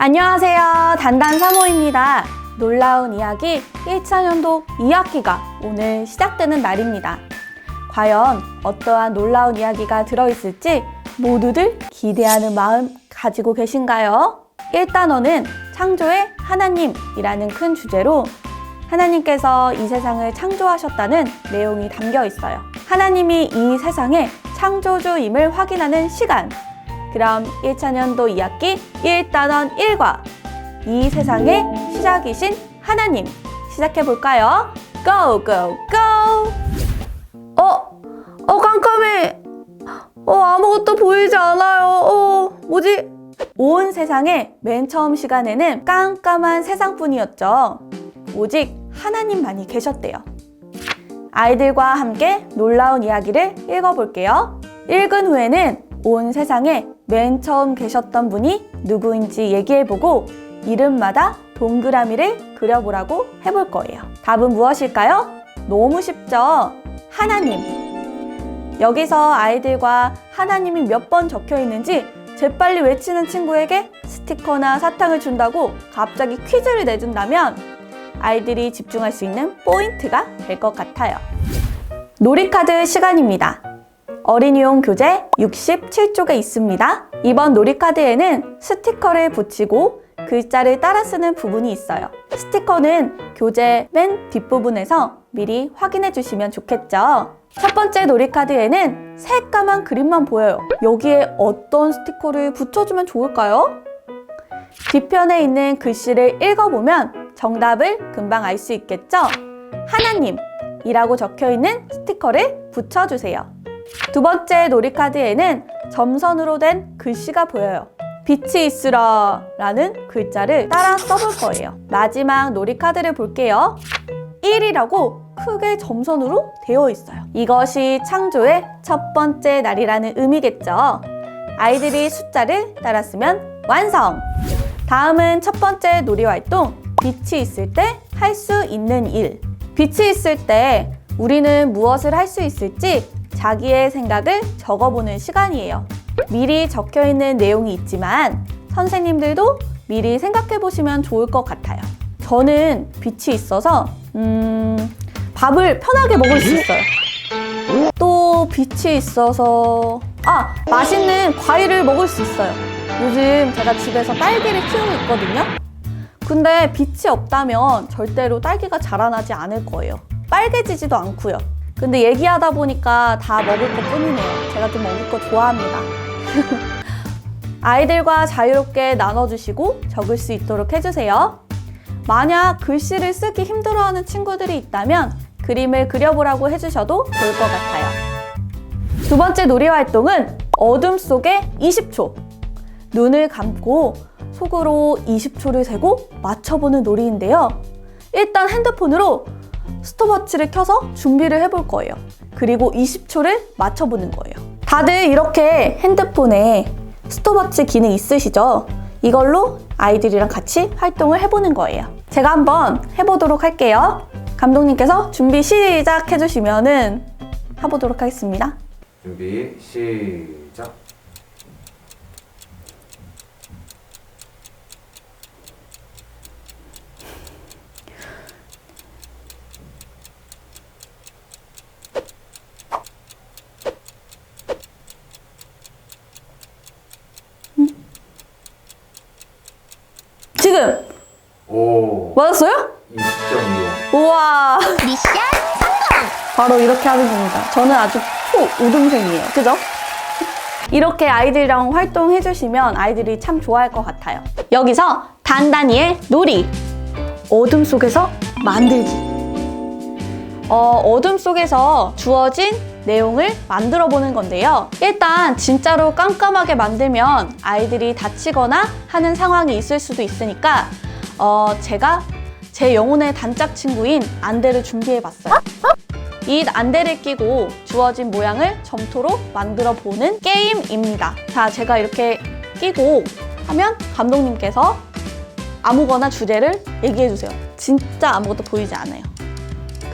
안녕하세요. 단단 사모입니다. 놀라운 이야기 1차년도 2학기가 오늘 시작되는 날입니다. 과연 어떠한 놀라운 이야기가 들어있을지 모두들 기대하는 마음 가지고 계신가요? 1단원은 창조의 하나님이라는 큰 주제로 하나님께서 이 세상을 창조하셨다는 내용이 담겨 있어요. 하나님이 이 세상의 창조주임을 확인하는 시간. 그럼 1차년도 2학기 1단원 1과 이 세상의 시작이신 하나님 시작해 볼까요? Go go go! 어? 어 깜깜해. 어 아무것도 보이지 않아요. 어 뭐지? 온 세상의 맨 처음 시간에는 깜깜한 세상뿐이었죠. 오직 하나님만이 계셨대요. 아이들과 함께 놀라운 이야기를 읽어볼게요. 읽은 후에는 온 세상에 맨 처음 계셨던 분이 누구인지 얘기해보고 이름마다 동그라미를 그려보라고 해볼 거예요. 답은 무엇일까요? 너무 쉽죠? 하나님. 여기서 아이들과 하나님이 몇 번 적혀 있는지 재빨리 외치는 친구에게 스티커나 사탕을 준다고 갑자기 퀴즈를 내준다면 아이들이 집중할 수 있는 포인트가 될 것 같아요. 놀이카드 시간입니다. 어린이용 교재 67쪽에 있습니다. 이번 놀이카드에는 스티커를 붙이고 글자를 따라 쓰는 부분이 있어요. 스티커는 교재 맨 뒷부분에서 미리 확인해 주시면 좋겠죠. 첫 번째 놀이카드에는 새까만 그림만 보여요. 여기에 어떤 스티커를 붙여주면 좋을까요? 뒤편에 있는 글씨를 읽어보면 정답을 금방 알 수 있겠죠? 하나님이라고 적혀 있는 스티커를 붙여주세요. 두 번째 놀이카드에는 점선으로 된 글씨가 보여요. 빛이 있으라 라는 글자를 따라 써볼 거예요. 마지막 놀이카드를 볼게요. 1이라고 크게 점선으로 되어 있어요. 이것이 창조의 첫 번째 날이라는 의미겠죠. 아이들이 숫자를 따라 쓰면 완성! 다음은 첫 번째 놀이 활동, 빛이 있을 때 할 수 있는 일. 빛이 있을 때 우리는 무엇을 할 수 있을지 자기의 생각을 적어보는 시간이에요. 미리 적혀 있는 내용이 있지만 선생님들도 미리 생각해 보시면 좋을 것 같아요. 저는 빛이 있어서 음, 밥을 편하게 먹을 수 있어요. 또 빛이 있어서 아 맛있는 과일을 먹을 수 있어요. 요즘 제가 집에서 딸기를 키우고 있거든요. 근데 빛이 없다면 절대로 딸기가 자라나지 않을 거예요. 빨개지지도 않고요. 근데 얘기하다 보니까 다 먹을 것 뿐이네요. 제가 좀 먹을 거 좋아합니다. 아이들과 자유롭게 나눠주시고 적을 수 있도록 해주세요. 만약 글씨를 쓰기 힘들어하는 친구들이 있다면 그림을 그려보라고 해주셔도 좋을 것 같아요. 두 번째 놀이 활동은 어둠 속에 20초. 눈을 감고 속으로 20초를 세고 맞춰보는 놀이인데요. 일단 핸드폰으로 스톱워치를 켜서 준비를 해볼 거예요. 그리고 20초를 맞춰보는 거예요. 다들 이렇게 핸드폰에 스톱워치 기능 있으시죠? 이걸로 아이들이랑 같이 활동을 해보는 거예요. 제가 한번 해보도록 할게요. 감독님께서 준비 시작 해주시면은 해보도록 하겠습니다. 준비 시작. 지금 오. 맞았어요? 20.25. 우와 미션 바로 이렇게 하는 겁니다. 저는 아주 초 우등생이에요. 그죠? 이렇게 아이들이랑 활동해 주시면 아이들이 참 좋아할 것 같아요. 여기서 단단히의 놀이. 어둠 속에서 만들기. 어, 어둠 속에서 주어진 내용을 만들어 보는 건데요. 일단 진짜로 깜깜하게 만들면 아이들이 다치거나 하는 상황이 있을 수도 있으니까 어, 제가 제 영혼의 단짝 친구인 안대를 준비해 봤어요. 이 안대를 끼고 주어진 모양을 점토로 만들어 보는 게임입니다. 자, 제가 이렇게 끼고 하면 감독님께서 아무거나 주제를 얘기해 주세요. 진짜 아무것도 보이지 않아요.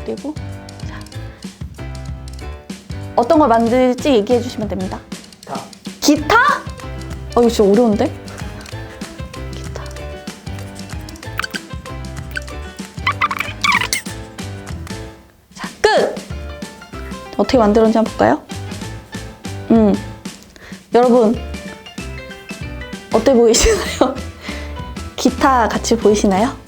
되고 자, 어떤 걸 만들지 얘기해 주시면 됩니다. 기타. 기타? 어 이거 진짜 어려운데? 기타. 자, 끝! 어떻게 만들었는지 한번 볼까요? 음. 여러분, 어때 보이시나요? 기타 같이 보이시나요?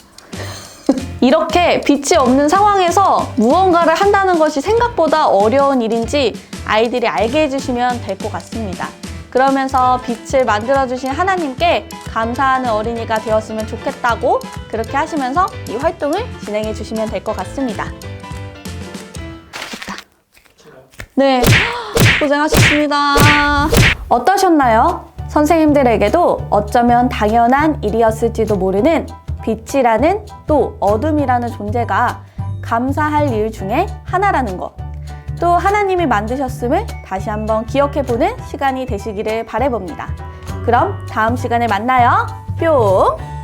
이렇게 빛이 없는 상황에서 무언가를 한다는 것이 생각보다 어려운 일인지 아이들이 알게 해주시면 될 것 같습니다. 그러면서 빛을 만들어주신 하나님께 감사하는 어린이가 되었으면 좋겠다고 그렇게 하시면서 이 활동을 진행해 주시면 될 것 같습니다. 네, 고생하셨습니다. 어떠셨나요? 선생님들에게도 어쩌면 당연한 일이었을지도 모르는 빛이라는 또 어둠이라는 존재가 감사할 일 중에 하나라는 것. 또 하나님이 만드셨음을 다시 한번 기억해 보는 시간이 되시기를 바래봅니다. 그럼 다음 시간에 만나요. 뿅!